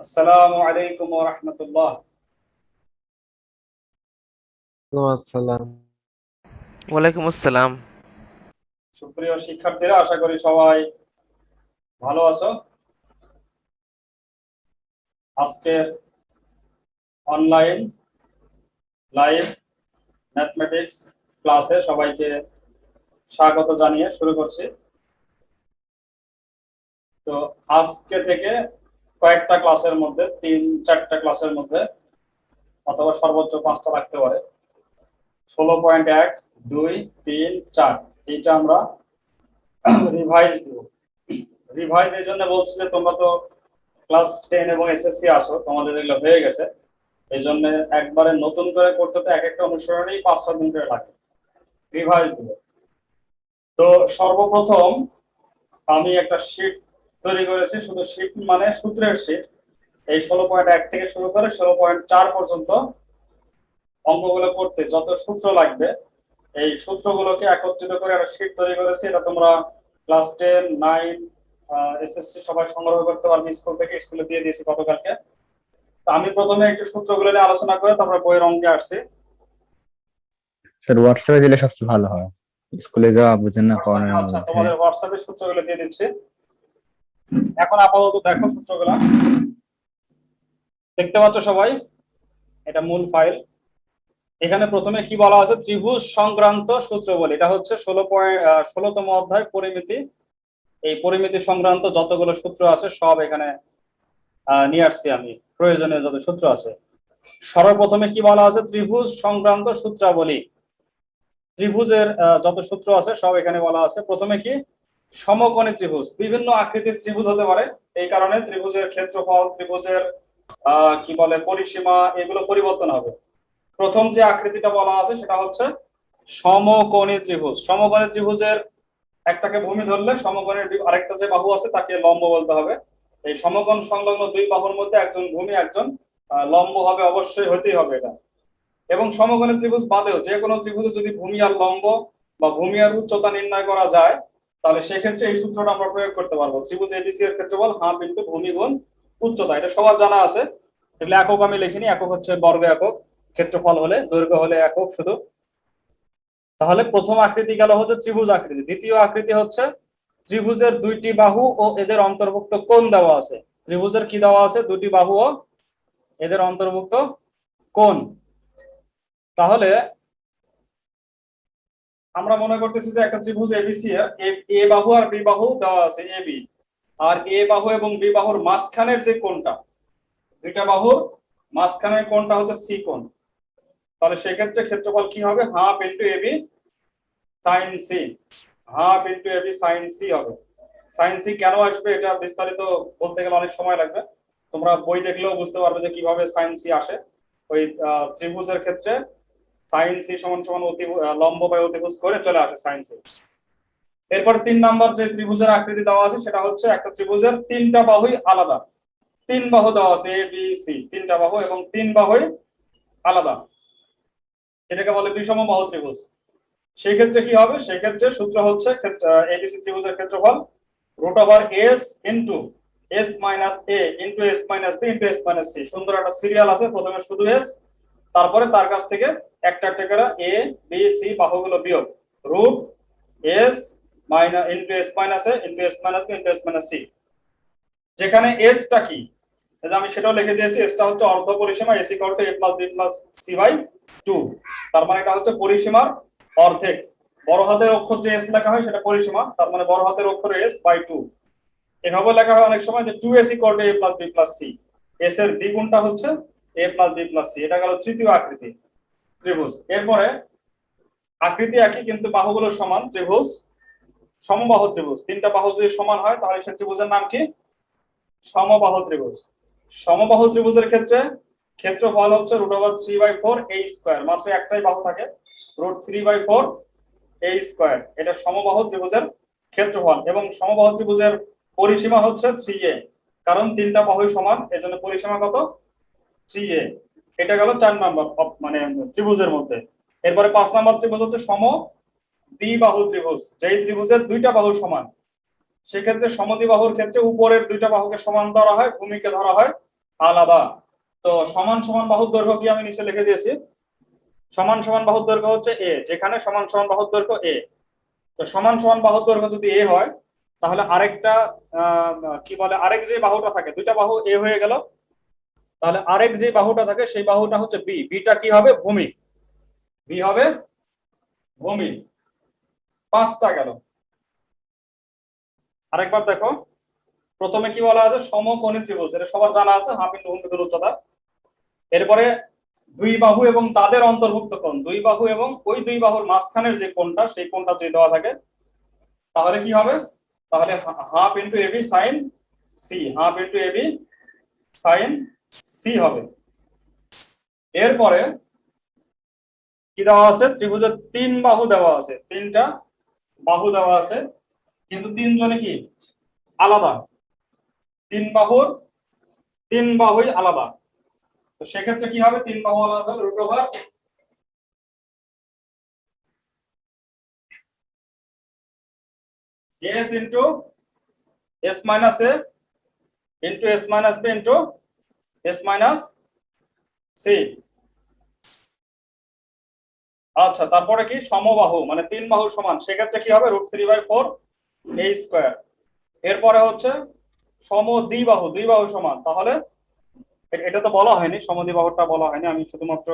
আসসালামু আলাইকুম ওয়া রাহমাতুল্লাহ। ওয়ালাইকুম আসসালাম। সুপ্রিয় শিক্ষার্থীরা আশা করি সবাই ভালো আছো। আজকে অনলাইন লাইভ ম্যাথমেটিক্স ক্লাসে সবাইকে স্বাগত জানিয়ে শুরু করছি। তো আজকে থেকে কয়েকটা ক্লাসের মধ্যে, তিন, চারটা ক্লাসের মধ্যে, অথবা সর্বোচ্চ পাঁচটা রাখতে পারে। ষোলো পয়েন্ট এক, দুই, তিন, চার, এইটা আমরা রিভাইজ দিব। রিভাইজ এই জন্য বলছি যে, তোমরা তো ক্লাস টেন এবং এসএসসি আসো তোমাদের এগুলো হয়ে গেছে। এই জন্য একবারে নতুন করে করতে তো এক একটা অনুসরণেই পাঁচ, ছয় দিন করে লাগে। রিভাইজ দিব। তো সর্বপ্রথম আমি একটা শিট তৈরি করেছি শুধু শিট মানে সূত্রের শিট এই ষোলো পয়েন্ট এক থেকে শুরু করে ষোলো পয়েন্ট চার পর্যন্ত অঙ্কগুলো করতে যত সূত্র লাগবে এই সূত্রগুলোকে একত্রিত করে একটা শিট তৈরি করেছি। এটা তোমরা ক্লাস টেন নাইন এসএসসি সবাই সংগ্রহ করতে পারবে স্কুল থেকে। স্কুলে দিয়ে দিয়েছি গতকালকে। তো আমি প্রথমে একটু সূত্রগুলো নিয়ে আলোচনা করে তারপরে বইয়ের অঙ্কে আসছি। স্যার হোয়াটসঅ্যাপে দিলে সবচেয়ে ভালো হয়। স্কুলে যাওয়া বুঝেন না পড়ানোর আচ্ছা মধ্যে। তোমাদের হোয়াটসঅ্যাপে সূত্রগুলো দিয়ে দিচ্ছি। এখন আপাতত দেখো সূত্রগুলো। দেখতে পাচ্ছ সবাই? এটা মূল ফাইল এখানে প্রথমে কি বলা আছে ত্রিভুজ সংক্রান্ত সূত্র বলে। এটা হচ্ছে ষোলো পয়েন্ট ষোলোতম অধ্যায় পরিমিতি। এই পরিমিতি সংক্রান্ত যতগুলো সূত্র আছে, সব এখানে নিয়ে আসছি আমি। প্রয়োজনীয় যত সূত্র আছে। সর্বপ্রথমে কি বলা আছে ত্রিভুজ সংক্রান্ত সূত্রাবলী। ত্রিভুজের যত সূত্র আছে, সব এখানে বলা আছে। প্রথমে কি? সমকোণী ত্রিভুজ, বিভিন্ন আকৃতির ত্রিভুজ হতে পারে। এই কারণে ত্রিভুজের ক্ষেত্রফল, ত্রিভুজের কি বলে, পরিসীমা, এগুলো পরিবর্তন হবে। প্রথম যে আকৃতিটা বলা আছে সেটা হচ্ছে সমকোণী ত্রিভুজ। সমকোণী ত্রিভুজের একটাকে ভূমি ধরলে সমকোণের আরেকটা যে বাহু আছে তাকে লম্ব বলতে হবে। এই সমকোণ সংলগ্ন দুই বাহুর মধ্যে একজন ভূমি, একজন লম্ব হবে, অবশ্যই হতেই হবে এটা। এবং সমকোণী ত্রিভুজ বাদেও যে কোনো ত্রিভুজে যদি ভূমি আর লম্ব বা ভূমি আর উচ্চতা নির্ণয় করা যায় তাহলে সেক্ষেত্রে এই সূত্রটা আমরা প্রয়োগ করতে পারব। ত্রিভুজ এবিসি এর ক্ষেত্রফল হাফ ইন্টু ভূমি গুণ উচ্চতা। এটা সবার জানা আছে। এগুলো একক আমি লিখিনি। একক হচ্ছে বর্গ একক। ক্ষেত্রফল হলে দৈর্ঘ্য হলে একক শুধু। তাহলে প্রথম আকৃতি গেল হচ্ছে ত্রিভুজ আকৃতি। দ্বিতীয় আকৃতি হচ্ছে ত্রিভুজের দুইটি বাহু ও এদের অন্তর্ভুক্ত কোণ দেওয়া আছে। ত্রিভুজের কি দেওয়া আছে? দুটি বাহু ও এদের অন্তর্ভুক্ত কোণ। তাহলে আমরা মনে করতেছি যে একটা ত্রিভুজ এবিসি এ- বাহু আর বি বাহু দেওয়া আছে এ বি আর এ বাহু এবং বি বাহুর মাঝখানের যে কোণটা, দুইটা বাহুর মাঝখানের কোণটা হচ্ছে সি কোণ। তাহলে সেক্ষেত্রে ক্ষেত্রফল কি হবে? Half into AB sine C half into AB sine C হবে। সাইন সি কেন আসবে এটা বিস্তারিত বলতে গেলে অনেক সময় লাগবে। তোমরা বই দেখলেও বুঝতে পারবে যে কীভাবে সাইন সি আসে। ওই ত্রিভুজের ক্ষেত্রে সাইন সমান সমান অতি লম্ব বা অতিভুজ করে চলে আসে সাইন এরপর তিন নাম্বার যে ত্রিভুজের আকৃতি দেওয়া আছে, সেটা হচ্ছে একটা ত্রিভুজের তিনটা বাহুই আলাদা। তিন বাহু দেওয়া আছে এ বি সি তিনটা বাহু এবং তিন বাহুই আলাদা। এটাকে বলে বিষম বাহু ত্রিভুজ। সেই ক্ষেত্রে কি হবে? সেই ক্ষেত্রে সূত্র হচ্ছে এবিসি ত্রিভুজের ক্ষেত্রফল root over S into S minus A into S minus B into S minus C সুন্দর একটা সিরিয়াল আছে, প্রথমে শুধু এস তারপরে তার কাছ থেকে একটা একটা করে এ বি সি বাহুগুলো বিয়োগ। Root S minus into S minus A into S minus B into S minus C যেখানে এসটা কি? আমি সেটাও লিখে দিয়েছি এসটা হচ্ছে অর্ধ পরিসীমা S equal to A plus B plus C by two তার মানে এটা হচ্ছে পরিসীমার অর্ধেক। বড় হাতের অক্ষর যে এস লেখা হয়, সেটা পরিসীমা, তার মানে বড় হাতের অক্ষর এস বাই টু এভাবে লেখা হয় অনেক সময় যে two S equal to A plus B plus C S এর দ্বিগুণটা হচ্ছে A plus B plus C এটা গেল তৃতীয় আকৃতি, ত্রিভুজ। এরপরে আকৃতি একই, কিন্তু বাহুগুলো সমান, ত্রিভুজ, সমবাহু ত্রিভুজ। তিনটা বাহু যদি সমান হয়, তাহলে সে ত্রিভুজের নাম কি? সমবাহু ত্রিভুজ। সমবাহু ত্রিভুজের ক্ষেত্রে ক্ষেত্রফল হচ্ছে root over three by four A square মাত্র একটাই বাহু থাকে root three by four A square এটা সমবাহু ত্রিভুজের ক্ষেত্রফল এবং সমবাহু ত্রিভুজের পরিসীমা হচ্ছে থ্রি এ কারণ তিনটা বাহুই সমান, এজন্য পরিসীমা কত? থ্রি এটা গেল চার নাম্বার মানে ত্রিভুজের মধ্যে। এরপরে পাঁচ নাম্বার ত্রিভুজ হচ্ছে সম দ্বিবাহু ত্রিভুজ। যেই ত্রিভুজের দুইটা বাহু সমান, সেক্ষেত্রে সমদ্বিবাহুর ক্ষেত্রে উপরের দুইটা বাহুকে সমান ধরা হয়, ভূমিকে ধরা হয় আলাদা। তো সমান সমান বাহুর দৈর্ঘ্য কি আমি নিচে লিখে দিয়েছি? সমান সমান বাহুর দৈর্ঘ্য হচ্ছে এ, যেখানে সমান সমান বাহুর দৈর্ঘ্য এ। তো সমান সমান বাহুর দৈর্ঘ্য যদি এ হয়, তাহলে আরেকটা কি বলে, আরেক যে বাহুটা থাকে, দুইটা বাহু এ হয়ে গেল তাহলে আরেক যে বাহুটা থাকে, সেই বাহুটা হচ্ছে বি বিটা কি হবে? ভূমি। বি হবে ভূমি। পাঁচটা গেল। আরেকবার দেখো। প্রথমে কি বলা আছে? সমকোণী ত্রিভুজ। এটা সবার জানা আছে হাফ ইন্টু ভূমির উচ্চতা। এরপরে দুই বাহু এবং তাদের অন্তর্ভুক্ত কোণ। দুই বাহু এবং ওই দুই বাহুর মাঝখানের যে কোণটা, সেই কোণটা যদি দেওয়া থাকে, তাহলে কি হবে? তাহলে half into AB sine C half into AB sine C হবে। এরপরে কি দেওয়া আছে? ত্রিভুজের তিন বাহু দেওয়া আছে। তিনটা বাহু দেওয়া আছে। কিন্তু তিনজনে কি? আলাদা। তিন বাহুর তিন বাহুই আলাদা। তো সেক্ষেত্রে কি হবে? তিন বাহু আলাদা root over S into S minus A into S minus B into S minus C আচ্ছা তারপরে কি? সমবাহু মানে তিন বাহু সমান। সেক্ষেত্রে কি হবে? Root three by four A square এরপরে হচ্ছে সম দ্বিবাহু দ্বিবাহু সমান। তাহলে এটা তো বলা হয়নি সমদ্বিবাহুটা বলা হয়নি। আমি শুধুমাত্র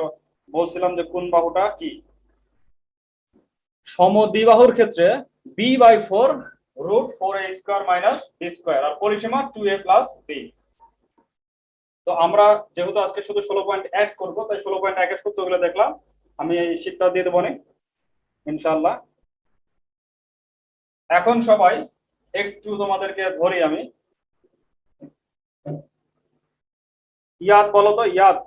বলছিলাম যে কোন বাহুটা কি? সমদ্বিবাহুর ক্ষেত্রে B by four root four A square minus B square আর পরিসীমা টু এ প্লাস বি তো আমরা যেহেতু আজকে শুধু ষোলো পয়েন্ট এক করব তাই ষোলো পয়েন্ট একের সূত্রগুলো দেখলাম। আমি এই শীটটা দিয়ে দেবো ইনশাল্লাহ এখন সবাই একটু তোমাদেরকে ধরি আমি। ইয়াদ বলো তো ইয়াদ।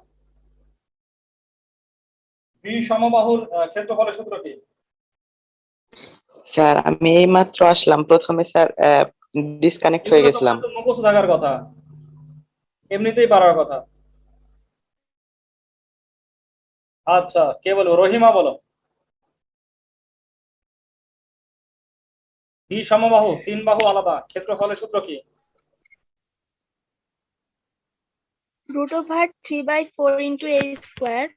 বি সমবাহুর ক্ষেত্রফলের সূত্র কি? স্যার আমি এই মাত্র আসলাম প্রথমে স্যার ডিসকানেক্ট হয়ে গেছিলাম। মুখস্থ থাকার কথা। এমনিতেই পারার কথা। আচ্ছা কে বলব? রহিমা বলো। বি সমবাহু তিন বাহু আলাদা। ক্ষেত্রফলের সূত্র কি? Root over 3 by 4 into a square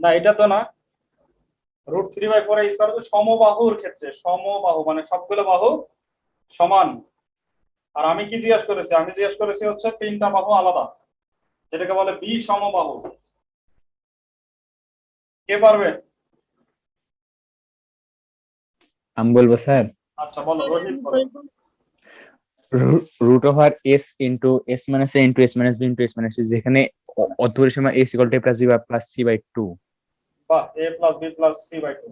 না এটা তো না। Root three by four square হচ্ছে সমবাহুর ক্ষেত্রে। সমবাহু মানে সবগুলো বাহু সমান। আর আমি কি জিজ্ঞেস করেছি? আমি জিজ্ঞেস করেছি হচ্ছে তিনটা বাহু আলাদা যেটাকে বলে বি সমবাহু। কে পারবে? আমি বলব স্যার। আচ্ছা বলো Rohit root over S into S minus A into S minus B into S minus যেখানে অর্ধপরিসীমা S equal to plus B বা প্লাস সি বাই টু বা A plus B plus C by two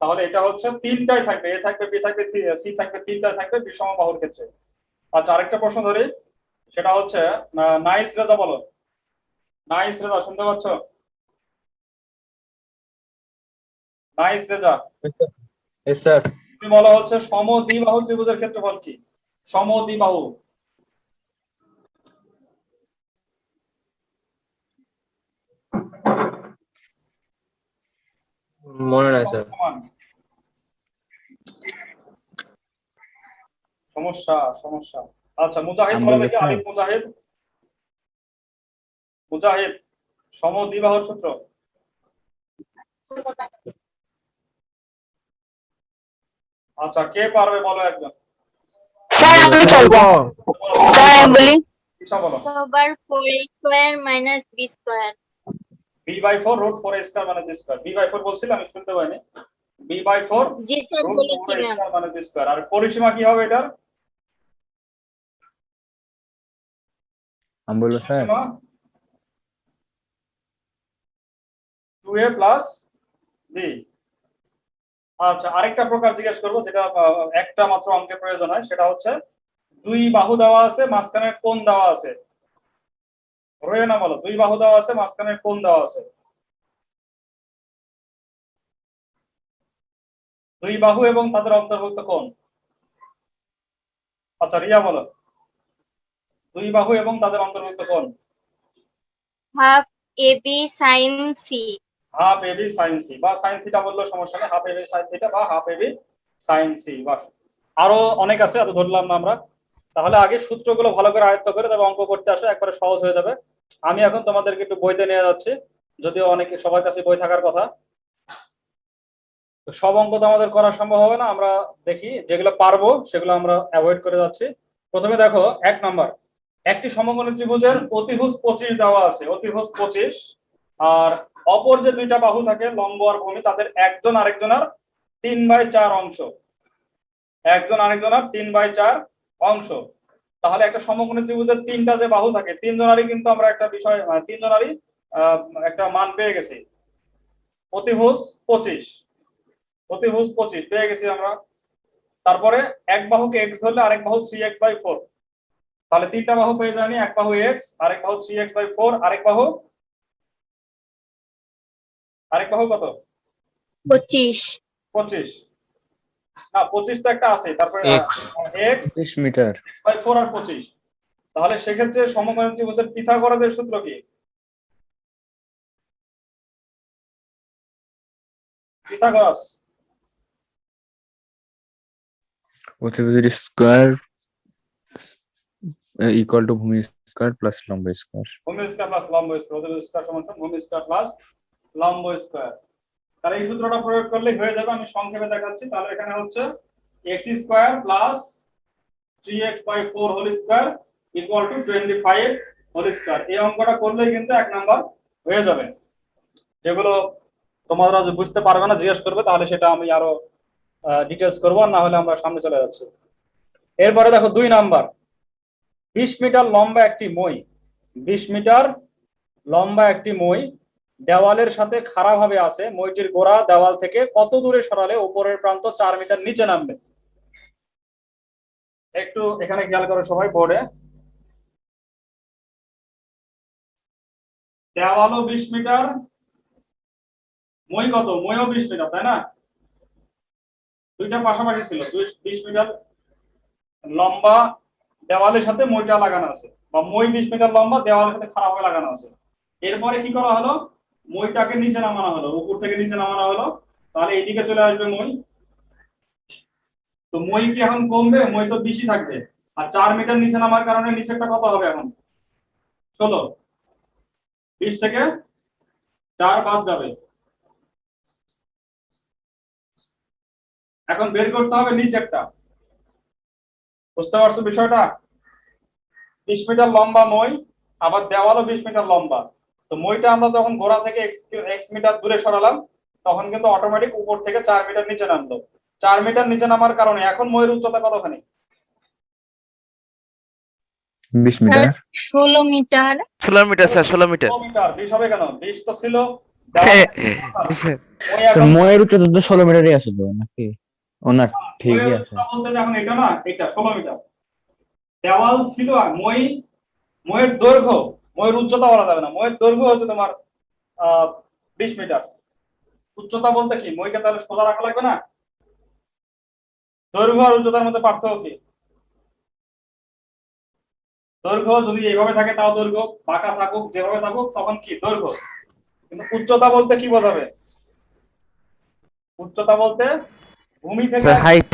তাহলে এটা হচ্ছে তিনটাই থাকবে এ থাকবে B থাকবে সি থাকবে তিনটাই থাকবে বিষম বাহুর ক্ষেত্রে। আচ্ছা আরেকটা প্রশ্ন ধরি। সেটা হচ্ছে নাইস রেজা বলো। নাইস রেজা শুনতে পাচ্ছ? নাইস রেজা। স্যার তুমি বলো হচ্ছে সম দ্বিবাহু ত্রিভুজের ক্ষেত্রফল কি? সম দ্বিবাহু মনে নাই স্যার সমস্যা সমস্যা। আচ্ছা মুজাহিদ বলো দেখি। আলিফ মুজাহিদ? মুজাহিদ সম দ্বিবাহুর সূত্র? আচ্ছা কে পারবে বলো একজন? স্যার আমি চলবো। স্যার বলি। 4 b by four root four square মানে স্কোয়ার বি বাই ফোর বলছিলাম আমি শুনতে পাইনি। বি বাই ফোর জি স্যার বলেছিলাম মানে স্কোয়ার আর পরিসীমা কি হবে এটার? আমি বলব sir two A plus B আচ্ছা আরেকটা প্রকার জিজ্ঞেস করব যেটা একটা মাত্র অঙ্কের প্রয়োজন হয় সেটা হচ্ছে দুই বাহু দেওয়া আছে মাঝখানে কোণ দেওয়া আছে। রয়ে না বলো দুই বাহু দেওয়া আছে মাঝখানে কোণ দেওয়া আছে। দুই বাহু এবং তাদের অন্তর্ভুক্ত কোন আচ্ছা রিয়া বলো। দুই বাহু এবং তাদের অন্তর্ভুক্ত কোণ। Half ab sin c half AB sine C বা সাইন থিটা বললেও সমস্যা নেই। হাফ এবি সাইন থিটা বা হাফ এবি সাইন সি বাস। আরও অনেক আছে আরও ধরলাম না আমরা। তাহলে আগে সূত্রগুলো ভালো করে আয়ত্ত করে তবে অঙ্ক করতে আসো একবারে সহজ হয়ে যাবে। আমি এখন তোমাদেরকে একটু বইতে নিয়ে যাচ্ছি। যদিও অনেকে সবার কাছে বই থাকার কথা। তো সব অঙ্ক তো আমাদের করা সম্ভব হবে না আমরা দেখি যেগুলো পারব সেগুলো আমরা অ্যাভয়েড করে যাচ্ছি। প্রথমে দেখো এক নাম্বার একটি সমকোণী ত্রিভুজের অতিভুজ পঁচিশ দেওয়া আছে অতিভুজ পঁচিশ আর অপর যে দুইটা বাহু থাকে লম্ব আর ভূমি তাদের একজন আরেকজনের তিন বাই চার অংশ। একজন আরেকজনের তিন বাই চার অংশ। তাহলে একটা সমকোণী ত্রিভুজের তিনটা যে বাহু থাকে তিনজনারই কিন্তু আমরা একটা বিষয় আহ, তিনজনারই একটা মান পেয়ে গেছি। অতিভুজ পঁচিশ। অতিভুজ পঁচিশ পেয়ে গেছি আমরা। তারপরে এক বাহুকে এক্স ধরলে আরেক বাহু থ্রি এক্স বাই ফোর তাহলে তিনটা বাহু পেয়ে যায়নি এক বাহু এক্স আরেক বাহু থ্রি এক্স বাই ফোর আরেক বাহু আরেক বাহু কত? পঁচিশ। পঁচিশ। না পঁচিশ তো একটা আছে তারপরে এক্স বাই ফোর আর পঁচিশ। তাহলে সেক্ষেত্রে সমকোণী ত্রিভুজের পিথাগোরাসের সূত্র কি? পিথাগোরাস। অতিভুজের স্কোয়ার ইকুয়াল টু ভূমি স্কোয়ার প্লাস লম্ব স্কোয়ার ভূমি স্কয়ার প্লাস লম্ব স্কয়ার ওদের স্কয়ার সমান ভূমি স্কয়ার প্লাস লম্ব স্কয়ার তাহলে এই সূত্রটা প্রয়োগ করলে হয়ে যাবে। আমি সংক্ষেপে দেখাচ্ছি। তাহলে এখানে হচ্ছে X square plus three X by four whole square equal to twenty five whole square এই অঙ্কটা করলেই কিন্তু এক নাম্বার হয়ে যাবে। যেগুলো তোমরা বুঝতে পারবে না, জিজ্ঞেস করবে, তাহলে সেটা আমি আরও ডিটেলস করব না হলে আমরা সামনে চলে যাচ্ছি। এরপরে দেখো দুই নাম্বার। বিশ মিটার লম্বা একটি মই। বিশ মিটার লম্বা একটি মই দেওয়ালের সাথে খাড়া ভাবে আছে। মইটির গোড়া দেওয়াল থেকে কত দূরে সরালে উপরের প্রান্ত চার মিটার নিচে নামবে? একটু এখানে খেয়াল করো সবাই বোর্ডে। দেওয়ালও বিশ মিটার, মই কত? মইও বিশ মিটার, তাই না? দুইটা পাশাপাশি ছিল বিশ মিটার লম্বা দেওয়ালের সাথে মইটা লাগানো আছে বা মই বিশ মিটার লম্বা দেওয়ালের সাথে খারাপ হয়ে লাগানো আছে। এরপরে কি করা হলো? মইটাকে নিচে নামানো হলো, উপর থেকে নিচে নামানো হলো। তাহলে এইদিকে চলে আসবে মই। তো মই কি এখন কমবে? মই তো বেশি থাকবে। আর চার মিটার নিচে নামার কারণে নিচেরটা কত হবে এখন? ষোলো। বিশ থেকে চার বাদ যাবে। এখন বের করতে হবে নিচেরটা বুঝতে পারছ বিষয়টা? বিশ মিটার লম্বা মই আবার দেওয়ালও বিশ মিটার লম্বা। তো মইটা আমরা যখন গোড়া থেকে এক্স মিটার দূরে সরালাম তখন কিন্তু অটোমেটিক উপর থেকে চার মিটার নিচে নামলো। চার মিটার নিচে নামার কারণে এখন ময়ের উচ্চতা কতখানি বিশ মিটার। ষোলো মিটার। ষোলো মিটার স্যার ষোলো মিটার। ষোলো মিটার বিশ হবে কেন? বিশ তো ছিল। হ্যাঁ, ময়ের উচ্চতা তো ষোলো মিটারই আছে তো নাকি? ওনার ঠিকই আছে। বলতে এখন এটা না এটা ষোলো মিটার দেওয়াল ছিল আর মই ময়ের দৈর্ঘ্য ময়ের উচ্চতা বলা যাবে না। ময়ের দৈর্ঘ্য হচ্ছে তোমার বিশ মিটার। উচ্চতা বলতে কি? মইকে তাহলে সোজা রাখা লাগবে না? দৈর্ঘ্য আর উচ্চতার মধ্যে পার্থক্য কি? দৈর্ঘ্য যদি এইভাবে থাকে তাও দৈর্ঘ্য। বাঁকা থাকুক যেভাবে থাকুক তখন কি? দৈর্ঘ্য। কিন্তু উচ্চতা বলতে কি বোঝাবে? উচ্চতা বলতে ভূমি থেকে হাইট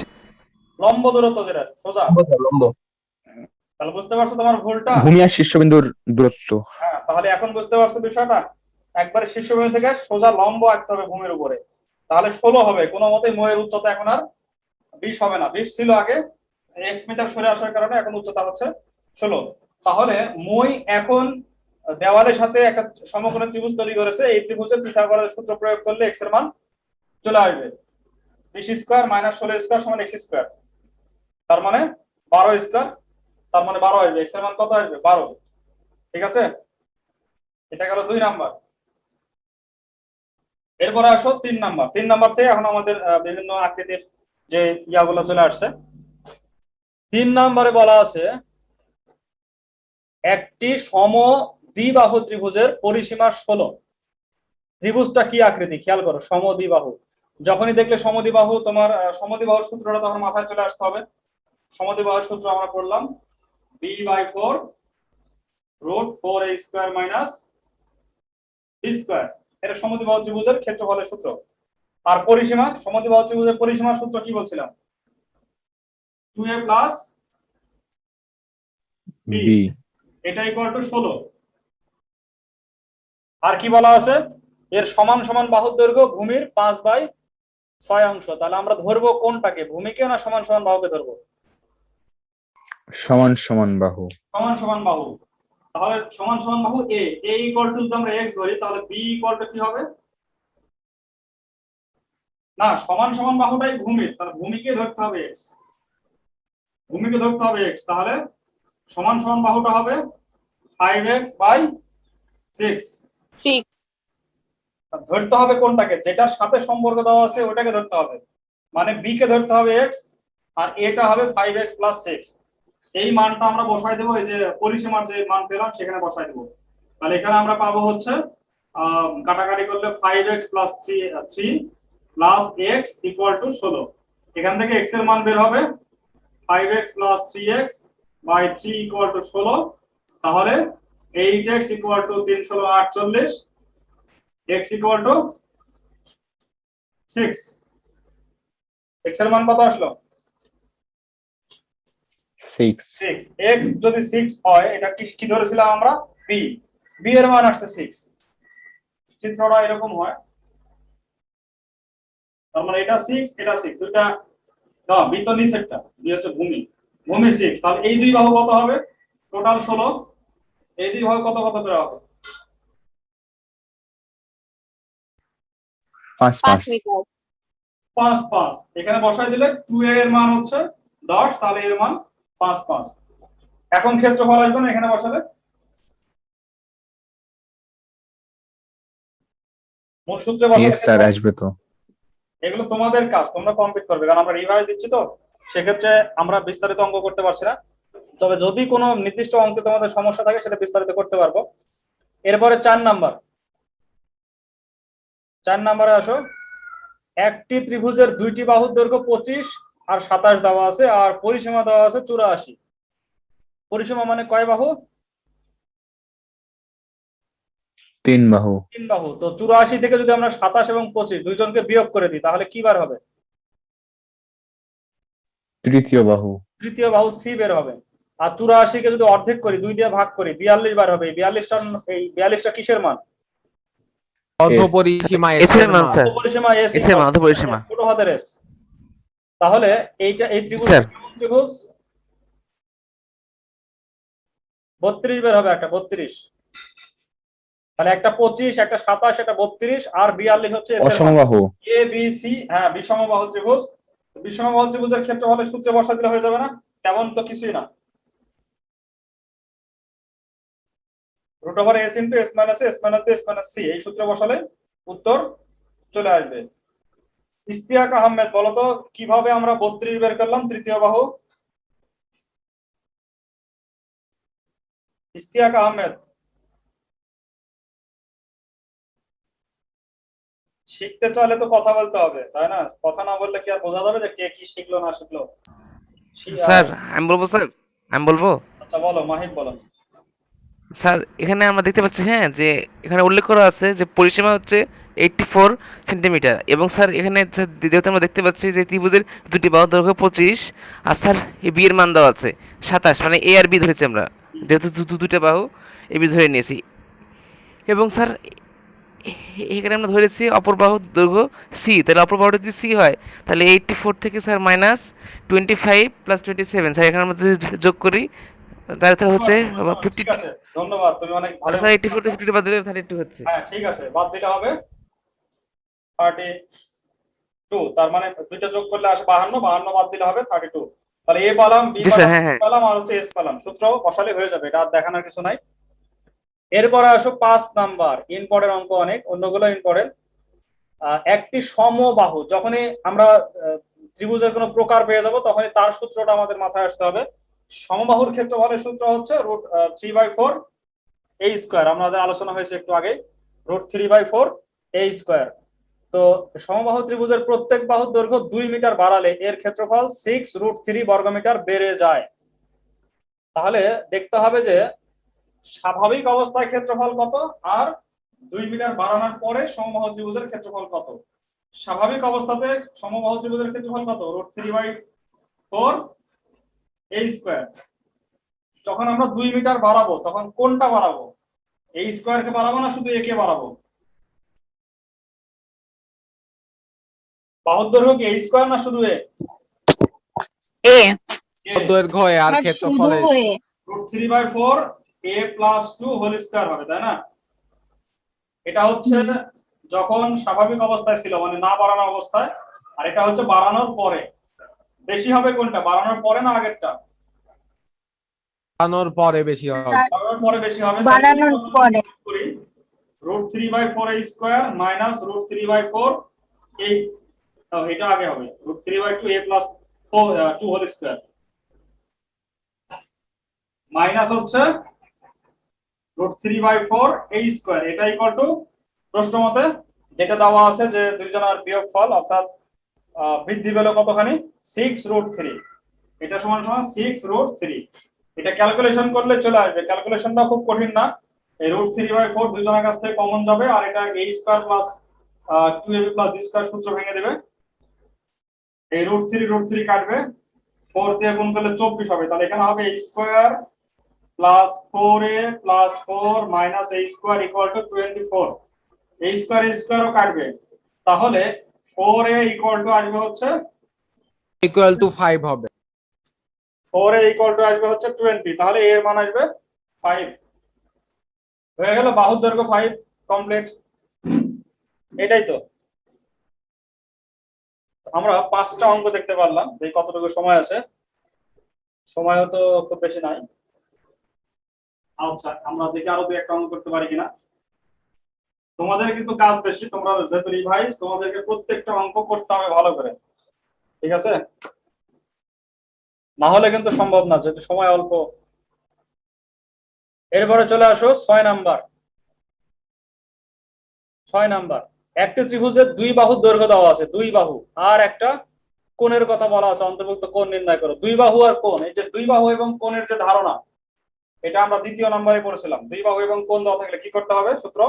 লম্ব দূরত্ব যেটা সোজা। লম্ব তাহলে বুঝতে পারছ তোমার ভুলটা? ভূমি আর শীর্ষবিন্দুর দূরত্ব। হ্যাঁ তাহলে এখন বুঝতে পারছ বিষয়টা? একবারে শীর্ষবিন্দু থেকে সোজা লম্ব আঁকতে হবে ভূমির উপরে। তাহলে ষোলো হবে কোনো মতেই ময়ের উচ্চতা এখন আর বিশ হবে না। বিশ ছিল আগে এক্স মিটার সরে আসার কারণে এখন উচ্চতা হচ্ছে ষোলো। তাহলে মই এখন দেওয়ালের সাথে একটা সমকোণী ত্রিভুজ তৈরি করেছে এই ত্রিভুজের পিথাগোরাসের সূত্র প্রয়োগ করলে এক্সের মান চলে আসবে। বিশ স্কোয়ার মাইনাস ষোলো স্কোয়ার সমান এক্স স্কোয়ার। তার মানে বারো স্কোয়ার, তার মানে বারো আসবে। এক্সের মান কত আসবে? বারো। ঠিক আছে? এটা গেল দুই নাম্বার। এরপরে আসো তিন নাম্বার। তিন নাম্বার থেকে এখন আমাদের বিভিন্ন আকৃতির যে ইয়াগুলো চলে আসছে। তিন নাম্বারে বলা আছে, একটি সম দ্বিবাহু ত্রিভুজের পরিসীমা ষোলো। ত্রিভুজটা কি আকৃতি? খেয়াল করো সম দ্বিবাহু যখনই দেখলে সমদ্বিবাহু তোমার আহ, সমদ্বিবাহুর সূত্রটা তখন মাথায় চলে আসতে হবে। সমদ্বিবাহুর সূত্র আমরা পড়লাম B by four root four A square minus B square এটা সমদ্বিবাহু ত্রিভুজের ক্ষেত্রফলের সূত্র। আর পরিসীমা সমদ্বিবাহু ত্রিভুজের পরিসীমার সূত্র কি বলছিলাম? টু এ প্লাস বি এটা ইকুয়াল টু ষোলো। আর কি বলা আছে? এর সমান সমান বাহুর দৈর্ঘ্য ভূমির পাঁচ বাই ছয় অংশ তাহলে আমরা ধরবো কোনটাকে? ভূমিকে না সমান সমান বাহুকে ধরবো? সমান সমান বাহু। সমান সমান বাহু। তাহলে সমান সমান বাহু এ এ ইকুয়াল টু যদি আমরা এক্স ধরি তাহলে বি ইকুয়াল টু কি হবে? না সমান সমান বাহুটাই ভূমির তাহলে ভূমিকে ধরতে হবে এক্স ভূমিকে ধরতে হবে এক্স তাহলে সমান সমান বাহুটা হবে ফাইভ এক্স বাই সিক্স. ধরতে হবে কোনটাকে? যেটার সাথে সম্পর্ক দেওয়া আছে ওটাকে ধরতে হবে। মানে বি কে ধরতে হবে এক্স আর এটা হবে ফাইভ এক্স প্লাস সিক্স এই মানটা আমরা বসাই দেবো, এই যে পরিসীমার যে মান পেলাম সেখানে বসাই দেবো। তাহলে এখানে আমরা পাবো হচ্ছে কাটাকাটি করলে five X plus three three plus X equal to ষোলো। এখান থেকে এক্সের মান বের হবে five X plus three X by three equal to ষোলো। তাহলে এইট এক্স ইকুয়াল টু তিন ষোলো আটচল্লিশ। এক্স ইকুয়াল টু সিক্স এক্সের মান কত আসলো? সিক্স সিক্স এক্স যদি সিক্স হয় এটা কি কি ধরেছিলাম আমরা? বি বি এর মান আসছে সিক্স চিত্রটা এরকম হয়। তার মানে এটা সিক্স এটা সিক্স দুইটা না বি তো নিচেরটা। বি হচ্ছে ভূমি। ভূমি সিক্স তাহলে এই দুই বাহু কত হবে? টোটাল ষোলো। এই দুই বাহু কত কত করে হবে? পাঁচ পাঁচ। মিটার পাঁচ পাঁচ। এখানে বসাই দিলে টু এর মান হচ্ছে দশ তাহলে এর মান পাঁচ পাঁচ। এখন ক্ষেত্রফল আসবে না এখানে বসালে। মূল সূত্রে স্যার আসবে তো। এগুলো তোমাদের কাজ তোমরা কমপ্লিট করবে। কারণ আমরা রিভাইজ দিচ্ছি তো সেক্ষেত্রে আমরা বিস্তারিত অঙ্ক করতে পারছি না। তবে যদি কোনো নির্দিষ্ট অঙ্কে তোমাদের সমস্যা থাকে সেটা বিস্তারিত করতে পারব। এরপরে চার নাম্বার। চার নাম্বারে আসো। একটি ত্রিভুজের দুইটি বাহুর দৈর্ঘ্য পঁচিশ আর সাতাশ দেওয়া আছে আর পরিসীমা দেওয়া আছে চুরাশি। পরিসীমা মানে কয় বাহু? তিন বাহু। তিন বাহু। তো চুরাশি থেকে যদি আমরা সাতাশ এবং পঁচিশ দুইজনকে বিয়োগ করে দিই তাহলে কি বার হবে? তৃতীয় বাহু। তৃতীয় বাহু সি বের হবে। আর চুরাশি কে যদি অর্ধেক করি দুই দিয়ে ভাগ করি বিয়াল্লিশ বার হবে। বিয়াল্লিশটা এই বিয়াল্লিশটা কিসের মান? অর্ধপরিসীমা এস এর মান স্যার পরিসীমা এস এস অর্ধপরিসীমা ছোট হাতের এস। তাহলে এইটা এই ত্রিভুজ ত্রিভুজ। বত্রিশ বের হবে একটা বত্রিশ। তাহলে একটা পঁচিশ একটা সাতাশ একটা বত্রিশ আর বিয়াল্লিশ হচ্ছে মান। অসমবাহু। এ বি সি হ্যাঁ বিষমবাহু ত্রিভুজ। বিষমবাহু ত্রিভুজের ক্ষেত্রে হলে সূত্রে বসা দিলে হয়ে যাবে না। তেমন তো কিছুই না। Root over S into S minus S minus S minus C এই সূত্রে বসালে উত্তর চলে আসবে। ইস্তিয়াক আহমেদ বলতো কীভাবে আমরা বত্রিশ বের করলাম? তৃতীয় বাহু। ইস্তিয়াক আহমেদ। শিখতে চাইলে তো কথা বলতে হবে তাই না? কথা না বললে কি আর বোঝা যাবে যে কে কি শিখলো না শিখলো? স্যার আমি বলব স্যার? আমি বলব? আচ্ছা বলো মাহিব বলো। স্যার, এখানে আমরা দেখতে পাচ্ছি হ্যাঁ যে এখানে উল্লেখ করা আছে যে পরিসীমা হচ্ছে এইটটি ফোর সেন্টিমিটার এবং স্যার, এখানে যেহেতু আমরা দেখতে পাচ্ছি যে ত্রিভুজের দুটি বাহু দৈর্ঘ্য পঁচিশ আর স্যার, এই বি এর মান দেওয়া আছে সাতাশ মানে এ আর বি ধরেছি আমরা, যেহেতু দুটো বাহু এ বি ধরে নিয়েছি। এবং স্যার, এখানে আমরা ধরেছি অপর বাহু দৈর্ঘ্য সি তাহলে অপর বাহুটা যদি সি হয়, তাহলে এইটটি ফোর থেকে sir minus twenty five plus twenty seven sir, এখানে আমরা যদি যোগ করি তাহলে স্যার হচ্ছে ফিফটি ঠিক আছে ধন্যবাদ তুমি অনেক ভালো স্যার এইটটি ফোর ফিফটি বাদ দিলে থার্টি টু হচ্ছে। হ্যাঁ ঠিক আছে বাদ দিলে হবে। থার্টি টু তার মানে দুইটা যোগ করলে আসে বাহান্ন বাহান্ন বাদ দিলে হবে থার্টি টু তাহলে এ পালাম বি পালাম হ্যাঁ, সি হ্যাঁ। পালাম আর হচ্ছে এস পালাম। সূত্র বসালে হয়ে যাবে এটা আর দেখানোর কিছু নাই। এরপরে আসো পাঁচ নাম্বার ইম্পর্টেন্ট অঙ্ক অনেক অন্যগুলো ইম্পর্টেন্ট একটি সমবাহু যখনই আমরা ত্রিভুজের কোনো প্রকার পেয়ে যাব তখনই তার সূত্রটা আমাদের মাথায় আসতে হবে। সমবাহুর ক্ষেত্রফলের সূত্র হচ্ছে root three by four A square আমাদের আলোচনা হয়েছে একটু আগে। Root three by four A square তো সমবাহু ত্রিভুজের প্রত্যেক বাহুর দৈর্ঘ্য দুই মিটার বাড়ালে এর ক্ষেত্রফল সিক্স রুট থ্রি বর্গমিটার বেড়ে যায়। তাহলে দেখতে হবে যে স্বাভাবিক অবস্থায় ক্ষেত্রফল কত আর দুই মিটার বাড়ানোর পরে সমবাহু ত্রিভুজের ক্ষেত্রফল কত? স্বাভাবিক অবস্থাতে সমবাহু ত্রিভুজের ক্ষেত্রফল কত? Root three by four A square. যখন আমরা দুই মিটার বাড়াবো তখন কোনটা বাড়াবো? এই স্কোয়ারকে বাড়াবো না শুধু একে বাড়াবো? বাহুর দৈর্ঘ্য কি এই স্কোয়ার না শুধু এ? এ। দৈর্ঘ্য এ আর ক্ষেত্রফল A. Root three by four A plus two whole square হবে তাই না? এটা হচ্ছে যখন স্বাভাবিক অবস্থায় ছিল মানে না বাড়ানো অবস্থায় আর এটা হচ্ছে বাড়ানোর পরে। বেশি হবে কোনটা? বাড়ানোর পরে না আগেরটা? বাড়ানোর পরে বেশি হবে। বাড়ানোর পরে বেশি হবে বাড়ানোর পরে। Root three by four A square minus root three by four A এটা আগে হবে। Root three by two A plus four two whole square minus হচ্ছে root three by four A square এটা ইকুয়াল টু প্রশ্ন মতে যেটা দেওয়া আছে যে দুইজনের বিয়োগ ফল অর্থাৎ বৃদ্ধি পেল কতখানি? সিক্স রুট থ্রি এটা সমান সমান সিক্স রুট থ্রি এটা ক্যালকুলেশন করলে চলে আসবে। ক্যালকুলেশনটা খুব কঠিন না। এই রুট থ্রি বাই ফোর দুজনের কাছ থেকে কমন যাবে আর এটা A square plus two AB plus B square সূত্র ভেঙে দেবে। এই রুট থ্রি রুট থ্রি কাটবে। ফোর দিয়ে গুণ করলে চব্বিশ হবে। তাহলে এখানে হবে A square plus four A plus four minus A square equal to twenty four A square স্কোয়ারও কাটবে। তাহলে ফোর এ ইকুয়াল টু আসবে হচ্ছে ইকুয়াল টু ফাইভ হবে। ফোর এ ইকুয়াল টু আসবে হচ্ছে টোয়েন্টি তাহলে এর মান আসবে ফাইভ হয়ে গেল বাহুর দৈর্ঘ্য ফাইভ কমপ্লিট এটাই তো। আমরা পাঁচটা অঙ্ক দেখতে পারলাম যে কতটুকু সময় আছে। সময় তো খুব বেশি নাই। আচ্ছা আমরা দেখি আরও দু একটা অঙ্ক করতে পারি কিনা। তোমাদের কিন্তু কাজ বেশি, তোমরা যেহেতু ভাই, তোমাদেরকে প্রত্যেকটা অঙ্ক করতে হবে ভালো করে। ঠিক আছে? না হলে কিন্তু সম্ভব না, যেহেতু সময় অল্প। এরপরে চলে আসো, ছয় নাম্বার। ছয় নাম্বার। একটি ত্রিভুজের দুই বাহু দৈর্ঘ্য দেওয়া আছে, দুই বাহু। আর একটা কোণের কথা বলা আছে, অন্তর্ভুক্ত কোণ নির্ণয় করো। দুই বাহু আর কোণ, এই যে দুই বাহু এবং কোণের যে ধারণা, এটা আমরা দ্বিতীয় নম্বরে পড়েছিলাম। দুই বাহু এবং কোণ দেওয়া থাকলে কি করতে হবে সূত্র?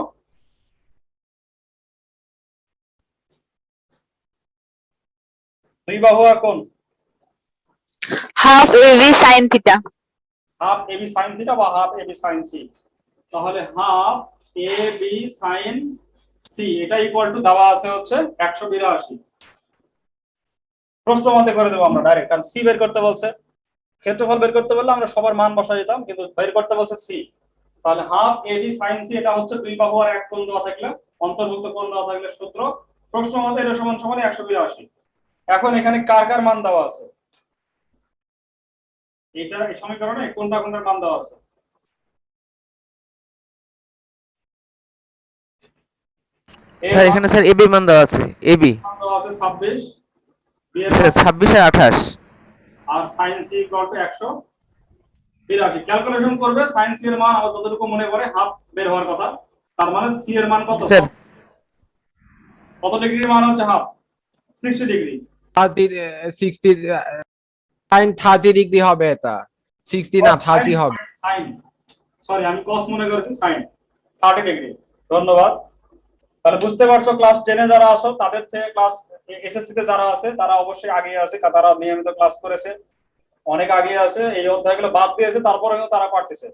দুই বাহু আর কোণ half AB sine theta half A B sine theta বা half A B sine C তাহলে half A B sine C এটা ইকুয়াল টু দেওয়া আছে হচ্ছে একশো বিরাশি। প্রশ্ন মতে করে দেবো আমরা ডাইরেক্ট কারণ সি বের করতে বলছে। ক্ষেত্রফল বের করতে বললে আমরা সবার মান বসা যেতাম কিন্তু বের করতে বলছে সি তাহলে half A B sine C এটা হচ্ছে দুই বাহু আর এক কোণ দেওয়া থাকলে অন্তর্ভুক্ত কোণ দেওয়া থাকলে সূত্র। প্রশ্ন মতে এটা সমান সমান একশো বিরাশি। এখন এখানে কার কার মান দেওয়া আছে? এটা এই সমীকরণে কোনটা কোনটার মান দেওয়া আছে? স্যার এখানে স্যার এবি মান দেওয়া আছে এবি দেওয়া আছে ছাব্বিশ। বি এর স্যার মান- ছাব্বিশ আর আঠাশ। আর সাইন সি ইকুয়াল টু একশো। বিরাশি। ক্যালকুলেশন করবে সাইন সি এর মান আমার যতটুকু মনে পড়ে হাফ বের হওয়ার কথা। তার মানে সি এর মান কত? স্যার। কত ডিগ্রির মান হচ্ছে half sixty degree. Thirty sixty sine thirty degree হবে এটা। সিক্সটি না থার্টি হবে। সাইন সরি আমি কস মনে করেছি সাইন থার্টি ডিগ্রি ধন্যবাদ। তাহলে বুঝতে পারছ ক্লাস টেনে যারা আসো তাদের থেকে ক্লাস এসএসসি তে যারা আছে তারা অবশ্যই আগে আছে তারা নিয়মিত ক্লাস করেছে। অনেক আগে আছে এই অধ্যায়গুলো বাদ দিয়েছে তারপরে তারা পারতেছে।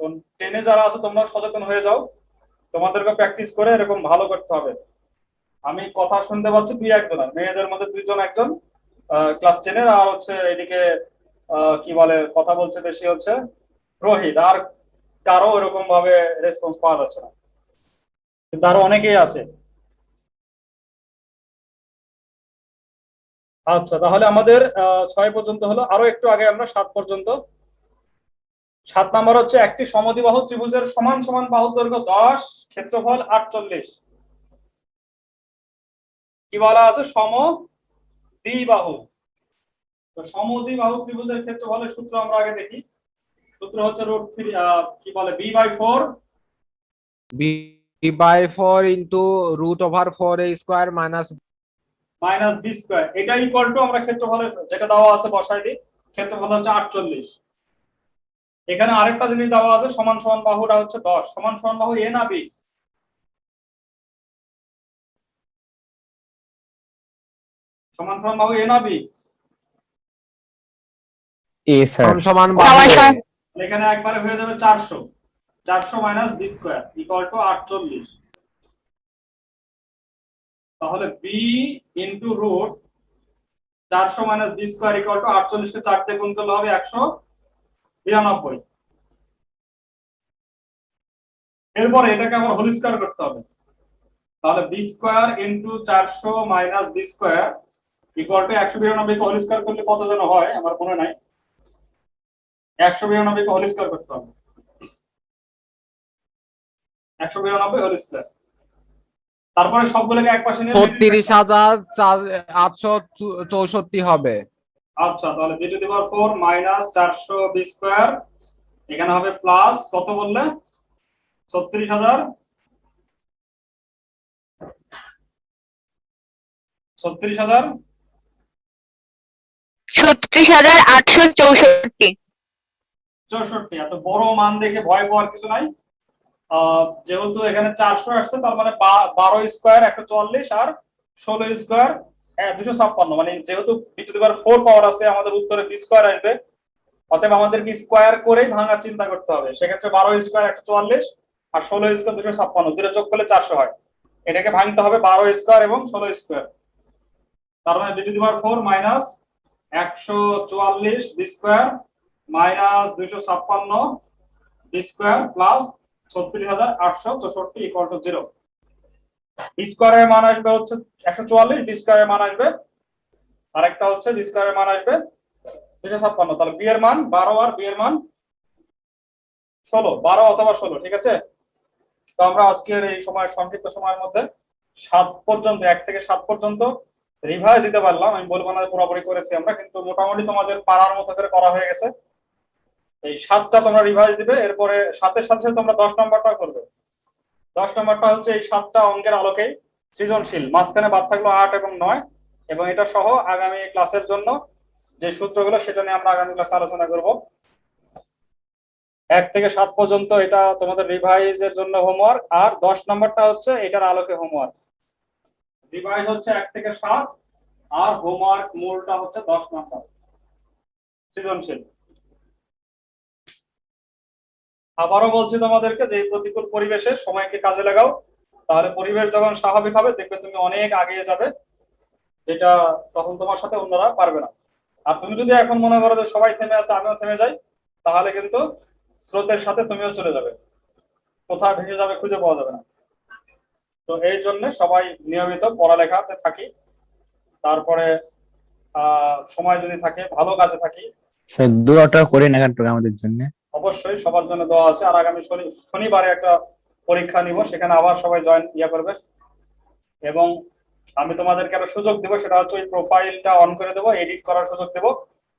তো টেনে যারা আছো তোমরা সচেতন হয়ে যাও। তোমাদেরকে প্র্যাকটিস করে এরকম ভালো করতে হবে। আমি কথা শুনতে পাচ্ছি দুই একজন মেয়েদের মধ্যে দুইজন একজন ক্লাস টেনের আর হচ্ছে এদিকে কি বলে, কথা বলছে বেশি হচ্ছে রোহিত। আর কারও এরকম ভাবে রেসপন্স পাওয়া যাচ্ছে না। কিন্তু আরও অনেকেই আছে। আচ্ছা তাহলে আমাদের ছয় পর্যন্ত হলো। আরও একটু আগে আমরা সাত পর্যন্ত। সাত নাম্বার হচ্ছে একটি সমদ্বিবাহু ত্রিভুজের সমান সমান বাহুর দৈর্ঘ্য দশ, ক্ষেত্রফল আটচল্লিশ। কি বলা আছে? সম দ্বিবাহু। তো সম সমদ্বিবাহু ত্রিভুজের ক্ষেত্রফলের সূত্র আমরা আগে দেখি। সূত্র হচ্ছে রুট থ্রি কি বলে? B by four B by four into root over four A square minus minus B square এটা ইকুয়াল টু আমরা ক্ষেত্রফলের যেটা দেওয়া আছে বসাই দিই ক্ষেত্রফল হচ্ছে আটচল্লিশ। এখানে আরেকটা জিনিস দেওয়া আছে সমান সমান বাহুটা হচ্ছে দশ। সমান সমান বাহু এ না বি সমান সমান বাহু এ না বি? এ স্যার। সমান এখানে একবারে হয়ে যাবে চারশো। চারশো minus B square equal to আটচল্লিশ। তাহলে বি ইন্টু রুট চারশো minus B square equal to আটচল্লিশকে চার দিয়ে গুণ করলে হবে একশো বিরানব্বই। এরপরে এটাকে আবার হোল স্কোয়ার করতে হবে। তাহলে বি স্কোয়ার ইন্টু চারশো মাইনাস বি স্কোয়ার টু একশো বিরানব্বই হোল স্কোয়ার করলে কত যেন হয় আমার মনে নাই। একশো বিরানব্বই হোল স্কোয়ার করতে হবে। একশো বিরানব্বই হোল স্কোয়ার তারপরে সবগুলোকে এক পাশে নিয়ে ছত্রিশ হাজার আটশো চৌষট্টি হবে। আচ্ছা তাহলে B to the power four minus চারশো বি স্কোয়ার এখানে হবে প্লাস কত বললে? ছত্রিশ হাজার। ছত্রিশ হাজার। ছত্রিশ হাজার আটশো চৌষট্টি। চৌষট্টি, এত বড় মান দেখে ভয় পাওয়ার কিছু নাই। যেহেতু এখানে চারশো আসছে, তার মানে বারো স্কোয়ার একশো চুয়াল্লিশ আর ষোলো স্কোয়ার দুশো ছাপ্পান্ন। মানে যেহেতু B to the power four power আছে, আমাদের উত্তরে বি স্কোয়ার আসবে। অতএব আমাদেরকে স্কোয়ার করেই ভাঙার চিন্তা করতে হবে। সেক্ষেত্রে বারো স্কোয়ার একশো চুয়াল্লিশ আর ষোলো স্কোয়ার দুশো ছাপ্পান্ন। দুটো যোগ করলে চারশো হয়। এটাকে ভাঙতে হবে বারো স্কোয়ার এবং ষোলো স্কোয়ার তার মানে B to the power four minus একশো চুয়াল্লিশ বি স্কোয়ার মাইনাস দুইশো ছাপ্পান্ন বি স্কোয়ার প্লাস ছত্রিশ হাজার আটশো চৌষট্টি জিরো স্কোয়ারের মান আসবে হচ্ছে একশো চুয়াল্লিশ হচ্ছে মান আসবে ছাপ্পান্ন। তাহলে মান বারো আর মান ষোলো, বারো অথবা ষোলো, ঠিক আছে? তো আমরা আজকের এই সংক্ষিপ্ত সময়ের মধ্যে সাত পর্যন্ত, এক থেকে সাত পর্যন্ত রিভাইজ দিতে পারলাম, আমি বলব না পুরোপুরি করেছি আমরা, কিন্তু মোটামুটি তোমাদের পাড়ার মতো করে করা হয়ে গেছে। এই সাতটা তোমরা রিভাইজ দিবে, এরপরে সাতের সাথে সাথে তোমরা দশ নম্বরটা করবে। দশ নম্বরটা হচ্ছে এই সাতটা অঙ্কের আলোকেই সৃজনশীল, মাঝখানে বাদ থাকল আট এবং নয়, এবং এটা সহ আগামী ক্লাসের জন্য যে সূত্রগুলো, সেটা নিয়ে আমরা আগামী ক্লাসে আলোচনা করব। এক থেকে সাত পর্যন্ত এটা তোমাদের রিভাইজের জন্য হোমওয়ার্ক আর দশ নম্বরটা হচ্ছে এটার আলোকে হোমওয়ার্ক রিভাইজ হচ্ছে এক থেকে সাত, আর হোমওয়ার্ক মূলটা হচ্ছে দশ নম্বর। সৃজনশীল। আবারও বলছি তোমাদেরকে যে প্রতিকূল পরিবেশে সময়কে কাজে লাগাও। তাহলে পরিবেশ যখন স্বাভাবিক হবে, দেখবে তুমি অনেক আগিয়ে যাবে, যেটা তখন তোমার সাথে অন্যরা পারবে না। আর তুমি যদি এখন মনে করো যে সবাই থেমে আছে, আমিও থেমে যাই, তাহলে কিন্তু স্রোতের সাথে তুমিও চলে যাবে। কোথায় ভেসে যাবে, খুঁজে পাওয়া যাবে না। তো এই জন্য সবাই নিয়মিত পড়ালেখাতে থাকি। তারপরে সময় যদি থাকে ভালো কাজে থাকি। না আমাদের জন্য। অবশ্যই সবার জন্য দেওয়া আছে। আর আগামী শনিবারে একটা পরীক্ষা নিব সেখানে আবার সবাই জয়েন ইয়া করবে। এবং আমি তোমাদেরকে একটা সুযোগ দেবো সেটা হচ্ছে ওই প্রোফাইলটা অন করে দেবো এডিট করার সুযোগ দেবো।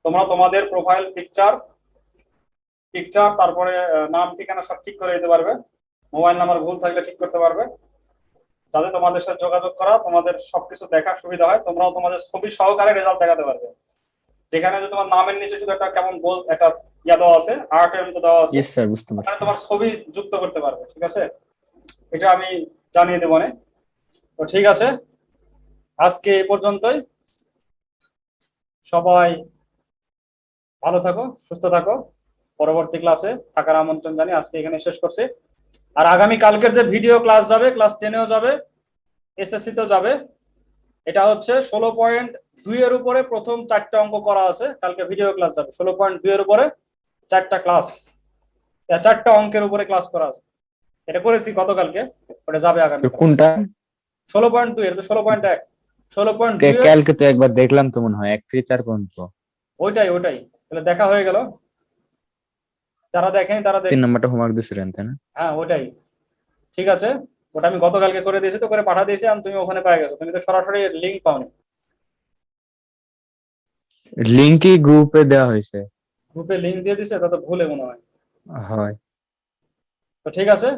তোমরা তোমাদের প্রোফাইল পিকচার পিকচার তারপরে নাম ঠিকানা সব ঠিক করে দিতে পারবে। মোবাইল নাম্বার ভুল থাকলে ঠিক করতে পারবে। যাতে তোমাদের সাথে যোগাযোগ করা তোমাদের সবকিছু দেখার সুবিধা হয় তোমরাও তোমাদের ছবি সহকারে রেজাল্ট দেখাতে পারবে। যেখানে যে তোমার নামের নিচে শুধু একটা কেমন গোল একটা ইয়া দেওয়া আছে আর্টের মতো দেওয়া আছে তোমার ছবি যুক্ত করতে পারবে ঠিক আছে? এটা আমি জানিয়ে দেবো না তো ঠিক আছে আজকে এই পর্যন্তই। সবাই ভালো থাকো সুস্থ থাকো। পরবর্তী ক্লাসে থাকার আমন্ত্রণ জানিয়ে আজকে এখানে শেষ করছি। আর আগামী কালকের যে ভিডিও ক্লাস যাবে ক্লাস টেনেও যাবে এসএসসি তেও যাবে এটা হচ্ছে ষোলো পয়েন্ট দুই এর উপরে প্রথম চারটা অঙ্ক করা আছে কালকে ভিডিও ক্লাস যাবে ষোলো পয়েন্ট দুই এর উপরে চারটা ক্লাস চারটা অঙ্কের উপরে ক্লাস করা আছে। এটা করেছি গতকালকে ওটা যাবে আগামী কোনটা? ষোলো পয়েন্ট দুই এটা ষোলো পয়েন্ট এক ষোলো পয়েন্ট কালকে তো একবার দেখলাম তো মনে হয় এক থেকে চার পর্যন্ত। ওইটাই ওইটাই তাহলে দেখা হয়ে গেল। যারা দেখেনি তারা তিন নম্বরটা হোমওয়ার্ক দিয়েছিলেন তাই না? হ্যাঁ ওটাই। ঠিক আছে? ওটা আমি গতকালকে করে দিয়েছি তো করে পাঠা দিয়েছি আর তুমি ওখানে পেয়ে গেছো। তুমি তো সরাসরি লিঙ্ক পাওনি। লিঙ্কই গ্রুপে দেওয়া হয়েছে। গ্রুপে লিঙ্ক দিয়ে দিছে তা তো ভুলে মনে হয়। হয়। তো ঠিক আছে?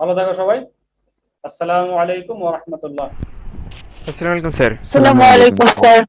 ভালো থাকো সবাই। আসসালামু আলাইকুম ওয়া রাহমাতুল্লাহ। আসসালামু আলাইকুম স্যার। আসসালামু আলাইকুম স্যার।